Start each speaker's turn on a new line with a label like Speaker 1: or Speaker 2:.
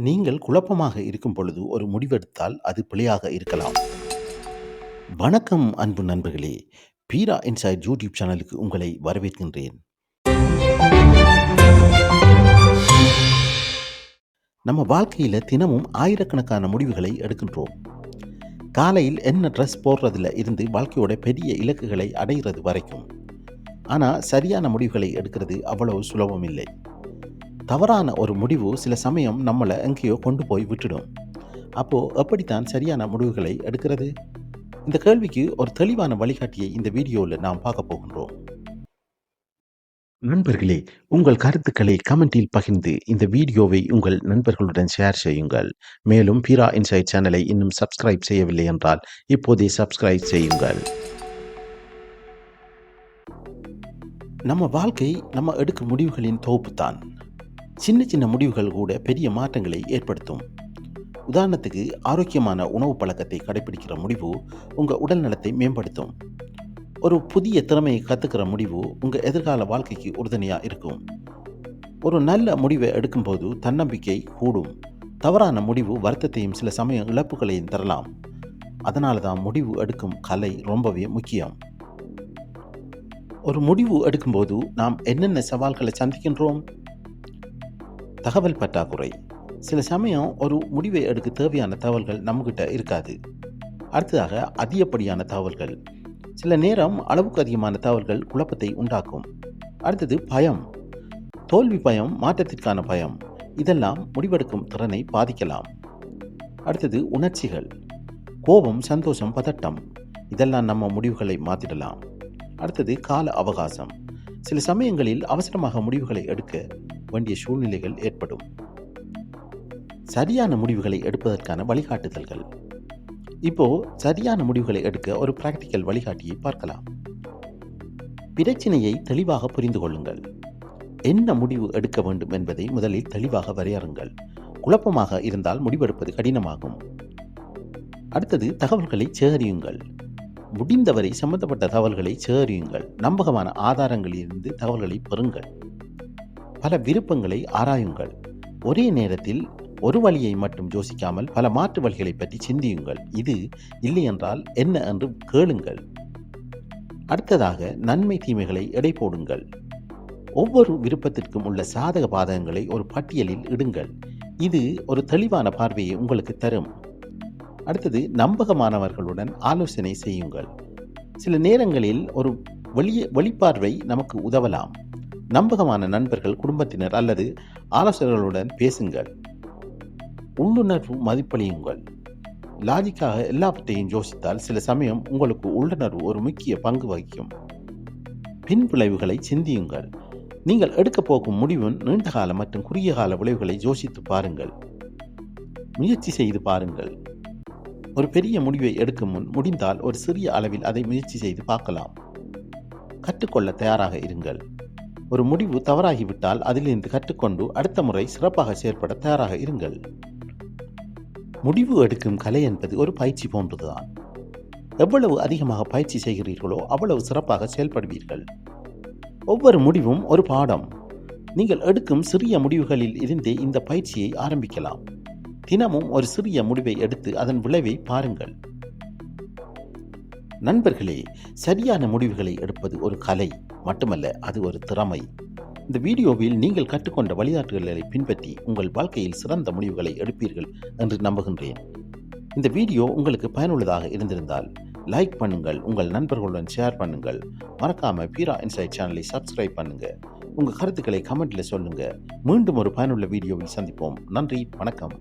Speaker 1: நீங்கள் குழப்பமாக இருக்கும் பொழுது ஒரு முடிவெடுத்தால் அது பிழையாக இருக்கலாம். வணக்கம் அன்பு நண்பர்களே! பீரா இன்சைட் யூடியூப் சேனலுக்கு உங்களை வரவேற்கின்றேன். நம்ம வாழ்க்கையில் தினமும் ஆயிரக்கணக்கான முடிவுகளை எடுக்கின்றோம். காலையில் என்ன ட்ரெஸ் போடுறதுல இருந்து வாழ்க்கையோட பெரிய இலக்குகளை அடைகிறது வரைக்கும். ஆனால் சரியான முடிவுகளை எடுக்கிறது அவ்வளவு சுலபம் இல்லை. தவறான ஒரு முடிவு சில சமயம் நம்மளை எங்கேயோ கொண்டு போய் விட்டுடும். அப்போது எப்படித்தான் சரியான முடிவுகளை எடுக்கிறது? இந்த கேள்விக்கு ஒரு தெளிவான வழிகாட்டியை இந்த வீடியோவில் நாம் பார்க்க போகின்றோம். நண்பர்களே உங்கள் கருத்துக்களை கமெண்டில் பகிர்ந்து இந்த வீடியோவை உங்கள் நண்பர்களுடன் ஷேர் செய்யுங்கள். மேலும் பீரா இன்சைட் சேனலை இன்னும் சப்ஸ்கிரைப் செய்யவில்லை என்றால் இப்போதே சப்ஸ்கிரைப் செய்யுங்கள். நம்ம வாழ்க்கை நம்ம எடுக்கும் முடிவுகளின் தொகுப்புத்தான். சின்ன சின்ன முடிவுகள் கூட பெரிய மாற்றங்களை ஏற்படுத்தும். உதாரணத்துக்கு ஆரோக்கியமான உணவு பழக்கத்தை கடைபிடிக்கிற முடிவு உங்கள் உடல் நலத்தை மேம்படுத்தும். ஒரு புதிய திறமையை கற்றுக்கிற முடிவு உங்கள் எதிர்கால வாழ்க்கைக்கு உறுதுணையாக இருக்கும். ஒரு நல்ல முடிவை எடுக்கும்போது தன்னம்பிக்கை கூடும். தவறான முடிவு வருத்தத்தையும் சில சமயம் இழப்புகளையும் தரலாம். அதனால தான் முடிவு எடுக்கும் கலை ரொம்பவே முக்கியம். ஒரு முடிவு எடுக்கும்போது நாம் என்னென்ன சவால்களை சந்திக்கின்றோம்? தகவல் பற்றாக்குறை. சில சமயம் ஒரு முடிவை எடுக்க தேவையான தகவல்கள் நம்மகிட்ட இருக்காது. அடுத்ததாக அதிகப்படியான தகவல்கள். சில நேரம் அளவுக்கு அதிகமான தகவல்கள் குழப்பத்தை உண்டாக்கும். அடுத்தது பயம். தோல்வி பயம், மாற்றத்திற்கான பயம். இதெல்லாம் முடிவெடுக்கும் திறனை பாதிக்கலாம். அடுத்தது உணர்ச்சிகள். கோபம், சந்தோஷம், பதட்டம். இதெல்லாம் நம்ம முடிவுகளை மாற்றிடலாம் அடுத்தது கால அவகாசம். சில சமயங்களில் அவசரமாக முடிவுகளை எடுக்க வேண்டிய சூழ்நிலைகள் ஏற்படும். சரியான முடிவுகளை எடுப்பதற்கான வழிகாட்டுதல்கள். இப்போ சரியான முடிவுகளை எடுக்க ஒரு பிராக்டிக்கல் வழிகாட்டியை பார்க்கலாம். பிரச்சனையை தெளிவாக புரிந்து கொள்ளுங்கள். என்ன முடிவு எடுக்க வேண்டும் என்பதை முதலில் தெளிவாக வரையறுங்கள். குழப்பமாக இருந்தால் முடிவெடுப்பது கடினமாகும். அடுத்தது தகவல்களை சேகரியுங்கள். முடிந்தவரை சம்பந்தப்பட்ட தகவல்களை சேகரியுங்கள். நம்பகமான ஆதாரங்களிலிருந்து தகவல்களை பெறுங்கள். பல விருப்பங்களை ஆராயுங்கள். ஒரே நேரத்தில் ஒரு வழியை மட்டும் யோசிக்காமல் பல மாற்று வழிகளை பற்றி சிந்தியுங்கள். இது இல்லையென்றால் என்ன என்று கேளுங்கள். அடுத்ததாக நன்மை தீமைகளை எடை போடுங்கள். ஒவ்வொரு விருப்பத்திற்கும் உள்ள சாதக பாதகங்களை ஒரு பட்டியலில் இடுங்கள். இது ஒரு தெளிவான பார்வையை உங்களுக்கு தரும். அடுத்தது நம்பகமானவர்களுடன் ஆலோசனை செய்யுங்கள். சில நேரங்களில் ஒரு வெளிய வெளிப்பார்வை நமக்கு உதவலாம். நம்பகமான நண்பர்கள், குடும்பத்தினர் அல்லது ஆலோசகர்களுடன் பேசுங்கள். உள்ளுணர்வு மதிப்பளியுங்கள். லாஜிக்காக எல்லாவற்றையும் யோசித்தால் சில சமயம் உங்களுக்கு உள்ளுணர்வு ஒரு முக்கிய பங்கு வகிக்கும். பின் விளைவுகளை சிந்தியுங்கள். நீங்கள் எடுக்கப் போகும் முடிவின் நீண்டகால மற்றும் குறுகிய கால விளைவுகளை யோசித்து பாருங்கள். முயற்சி செய்து பாருங்கள். ஒரு பெரிய முடிவை எடுக்கும் முன் முடிந்தால் ஒரு சிறிய அளவில் அதை முயற்சி செய்து பார்க்கலாம். கற்றுக்கொள்ள தயாராக இருங்கள். ஒரு முடிவு தவறாகிவிட்டால் அதிலிருந்து கற்றுக்கொண்டு அடுத்த முறை சிறப்பாக செயல்பட தயாராக இருங்கள். முடிவு எடுக்கும் கலை என்பது ஒரு பயிற்சி போன்றதுதான். எவ்வளவு அதிகமாக பயிற்சி செய்கிறீர்களோ அவ்வளவு சிறப்பாக செயல்படுவீர்கள். ஒவ்வொரு முடிவும் ஒரு பாடம். நீங்கள் எடுக்கும் சிறிய முடிவுகளில் இருந்தே இந்த பயிற்சியை ஆரம்பிக்கலாம். தினமும் ஒரு சிறிய முடிவை எடுத்து அதன் விளைவை பாருங்கள். நண்பர்களே சரியான முடிவுகளை எடுப்பது ஒரு கலை மட்டுமல்ல அது ஒரு திறமை. இந்த வீடியோவில் நீங்கள் கற்றுக்கொண்ட வழிகாட்டுதல்களை பின்பற்றி உங்கள் வாழ்க்கையில் சிறந்த முடிவுகளை எடுப்பீர்கள் என்று நம்புகின்றேன். இந்த வீடியோ உங்களுக்கு பயனுள்ளதாக இருந்திருந்தால் லைக் பண்ணுங்கள். உங்கள் நண்பர்களுடன் ஷேர் பண்ணுங்கள். மறக்காம பீரா இன்சைட் சேனலை சப்ஸ்கிரைப் பண்ணுங்க. உங்கள் கருத்துக்களை கமெண்ட்ல சொல்லுங்க. மீண்டும் ஒரு பயனுள்ள வீடியோவில் சந்திப்போம். நன்றி வணக்கம்.